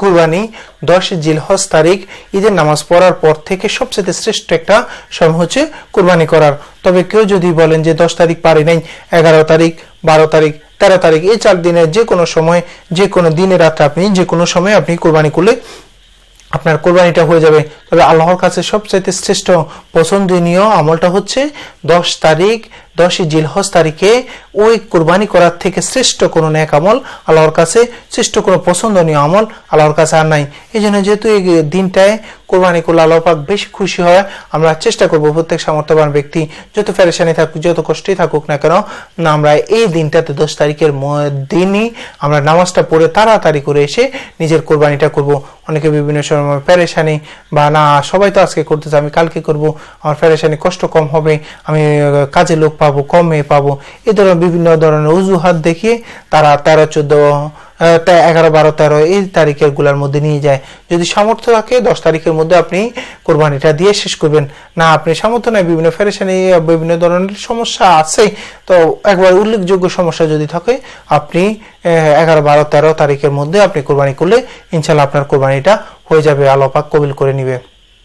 কুরবানি দশ জিলহজ তারিখ ঈদের নামাজ পড়ার পর থেকে সবচেয়ে শ্রেষ্ঠ একটা সময় হচ্ছে কুরবানি করার। তবে কেউ যদি বলেন যে দশ তারিখ পারি নাই, এগারো তারিখ, বারো তারিখ, তেরো তারিখ, এই চার দিনের যে কোনো সময়, যে কোনো দিনে রাত্রে আপনি, যে কোনো সময় আপনি কোরবানি করলে আপনার কোরবানিটা হয়ে যাবে। তবে আল্লাহর কাছে সবচাইতে শ্রেষ্ঠ পছন্দনীয় আমলটা হচ্ছে দশ তারিখ দশই জিলহজ তারিখে ওই কোরবানি করার থেকে শ্রেষ্ঠ কোনো ন্যাক আমল আল্লাহর কাছে, শ্রেষ্ঠ কোনো পছন্দনীয় আমল আল্লাহর কাছে আর নাই। এই জন্য যেহেতু এই দিনটায় কোরবানি করলে আল্লাহ পাক বেশি খুশি হয়, আমরা চেষ্টা করব প্রত্যেক সামর্থ্যবান ব্যক্তি যত ফেরেশানি থাকুক, যত কষ্টই থাকুক না কেন, না আমরা এই দিনটাতে দশ তারিখের দিনই আমরা নামাজটা পড়ে তাড়াতাড়ি করে এসে নিজের কোরবানিটা করব। অনেকে বিভিন্ন সময় পেরেশানি বা, না, সবাই তো আজকে করতেছে, আমি কালকে করব, আমার পেরেশানি কষ্ট কম হবে, আমি কাজে লোক পাবো কম মেয়ে পাবো। এই ধরনের বিভিন্ন ধরনের অজুহাত দেখিয়ে তারা তেরো চোদ্দ এগারো, বারো, তেরো এই তারিখেরগুলার মধ্যে নিয়ে যায়। যদি সামর্থ্য থাকে, দশ তারিখের মধ্যে আপনি কোরবানিটা দিয়ে শেষ করবেন। না, আপনি সামর্থ্য নয় বিভিন্ন ফেরেশানি, বিভিন্ন ধরনের সমস্যা আছে। তো একবার উল্লেখযোগ্য সমস্যা যদি থাকে, আপনি এগারো, বারো, তেরো তারিখের মধ্যে আপনি কোরবানি করলে ইনশাল্লাহ আপনার কোরবানিটা হয়ে যাবে আলোপাক কবিল করে নিবে।